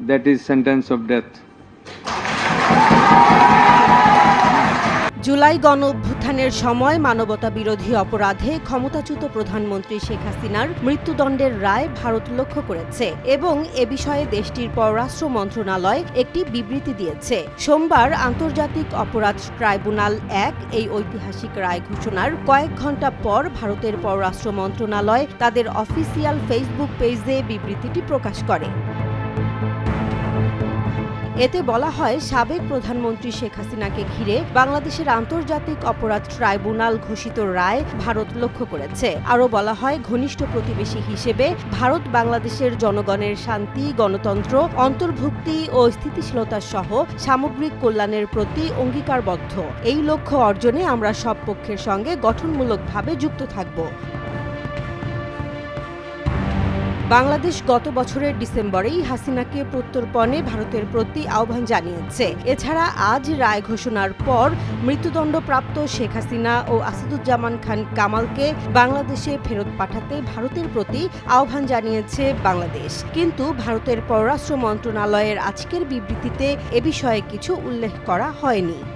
that is sentence of death. July গণ অভ্যুত্থানের সময় মানবতা বিরোধী অপরাধে ক্ষমতাচ্যুত প্রধানমন্ত্রী শেখ হাসিনার মৃত্যুদণ্ডের রায় ভারত লক্ষ্য করেছে এবং এ বিষয়ে দেশটির পররাষ্ট্র মন্ত্রণালয় একটি বিবৃতি দিয়েছে সোমবার আন্তর্জাতিক অপরাধ ট্রাইব্যুনাল এক এই ঐতিহাসিক রায় ঘোষণার কয়েক ঘণ্টা পর ভারতের পররাষ্ট্র মন্ত্রণালয় তাদের অফিসিয়াল ফেসবুক পেজে বিবৃতিটি প্রকাশ করে এতে বলা হয়, সাবেক প্রধানমন্ত্রী শেখ হাসিনাকে ঘিরে বাংলাদেশের আন্তর্জাতিক অপরাধ ট্রাইব্যুনাল ঘোষিত রায় ভারত লক্ষ্য করেছে। আরও বলা হয়, ঘনিষ্ঠ প্রতিবেশী হিসেবে ভারত বাংলাদেশের জনগণের শান্তি, গণতন্ত্র, অন্তর্ভুক্তি ও স্থিতিশীলতা সহ সামগ্রিক কল্যাণের প্রতি অঙ্গীকারবদ্ধ। এই লক্ষ্য অর্জনে আমরা সব পক্ষের সঙ্গে গঠনমূলকভাবে যুক্ত থাকব। বাংলাদেশ গত বছরের ডিসেম্বরেই হাসিনাকে প্রত্যর্পণে ভারতের প্রতি আহ্বান জানিয়েছে। এছাড়া আজ রায় ঘোষণার পর মৃত্যুদণ্ডপ্রাপ্ত শেখ হাসিনা ও আসাদুজ্জামান খান কামালকে বাংলাদেশে ফেরত পাঠাতে ভারতের প্রতি আহ্বান জানিয়েছে বাংলাদেশ। কিন্তু ভারতের পররাষ্ট্র মন্ত্রণালয়ের আজকের বিবৃতিতে এ বিষয়ে কিছু উল্লেখ করা হয়নি।